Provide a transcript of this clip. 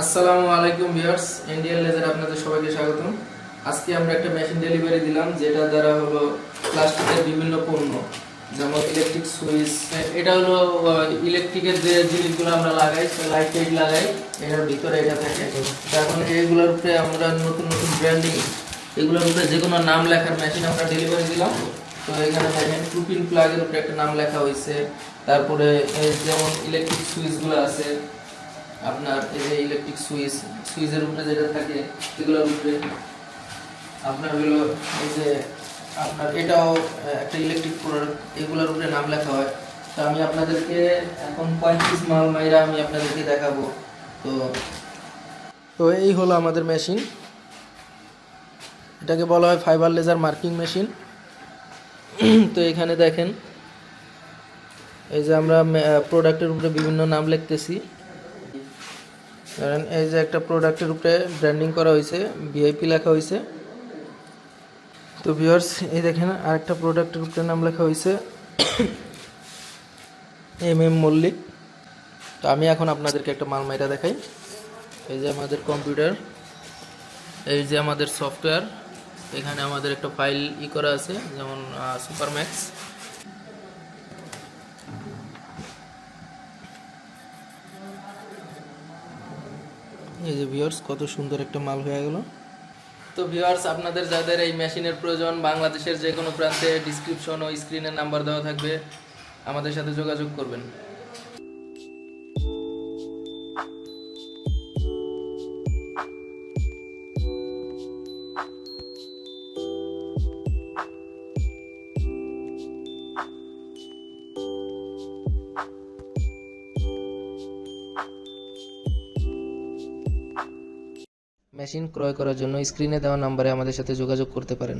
আসসালামু আলাইকুম viewers Indian laser আপনাদের সবাইকে স্বাগতম। আজকে আমরা একটা মেশিন ডেলিভারি দিলাম যেটা দ্বারা হলো প্লাস্টিকের বিভিন্ন পণ্য, যেমন ইলেকট্রিক সুইচ এটা হলো ইলেকট্রিকের যে জিনিসগুলো আমরা লাগাই লাইট টাইট লাগাই এটার ভিতরে এটা থাকে। এখন এইগুলোর উপরে আমরা নতুন নতুন ব্র্যান্ডিং এগুলোর উপরে যে কোনো নাম লেখার মেশিন আমরা ডেলিভারি দিলাম। তো এখানে দেখেন টুপিন প্লাগের উপরে একটা নাম লেখা হয়েছে। তারপরে যেমন ইলেকট্রিক সুইচগুলো আছে আপনার এই যে ইলেকট্রিক সুইচ সুইচের উপরে যেটা থাকে সেগুলোর উপরে আপনার হলো এই যে আপনার এটাও একটা ইলেকট্রিক প্রোডাক্ট এগুলোর উপরে নাম লেখা হয়। তো আমি আপনাদেরকে এখন পঁয়ত্রিশ মাল মাইরা আমি আপনাদেরকে দেখাবো। তো তো এই হলো আমাদের মেশিন এটাকে বলা হয় ফাইবার লেজার মার্কিং মেশিন তো এখানে দেখেন, এই যে আমরা প্রোডাক্টের উপরে বিভিন্ন নাম লিখতেছি। ধরেন এই যে একটা প্রোডাক্টের উপরে ব্র্যান্ডিং করা হয়েছে ভিআইপি লেখা হয়েছে। তো ভিউয়ার্স এই দেখেন আরেকটা প্রোডাক্টের উপরে নাম লেখা হয়েছে এম এম মল্লিক তো আমি এখন আপনাদেরকে একটা মালমাইটা দেখাই। এই যে আমাদের কম্পিউটার এই যে আমাদের সফটওয়্যার এখানে আমাদের একটা ফাইল ই করা আছে, যেমন সুপার এই যে ভিউয়ার্স কত সুন্দর একটা মাল হয়ে গেল। তো ভিউয়ার্স আপনাদের যাদের এই মেশিনের প্রয়োজন, বাংলাদেশের যে কোনো প্রান্তে ডিসক্রিপশন ও স্ক্রিনের নাম্বার দেওয়া থাকবে। আমাদের সাথে যোগাযোগ করবেন। মেশিন ক্রয় করার জন্য স্ক্রিনে দেওয়া নম্বরে আমাদের সাথে যোগাযোগ করতে পারেন।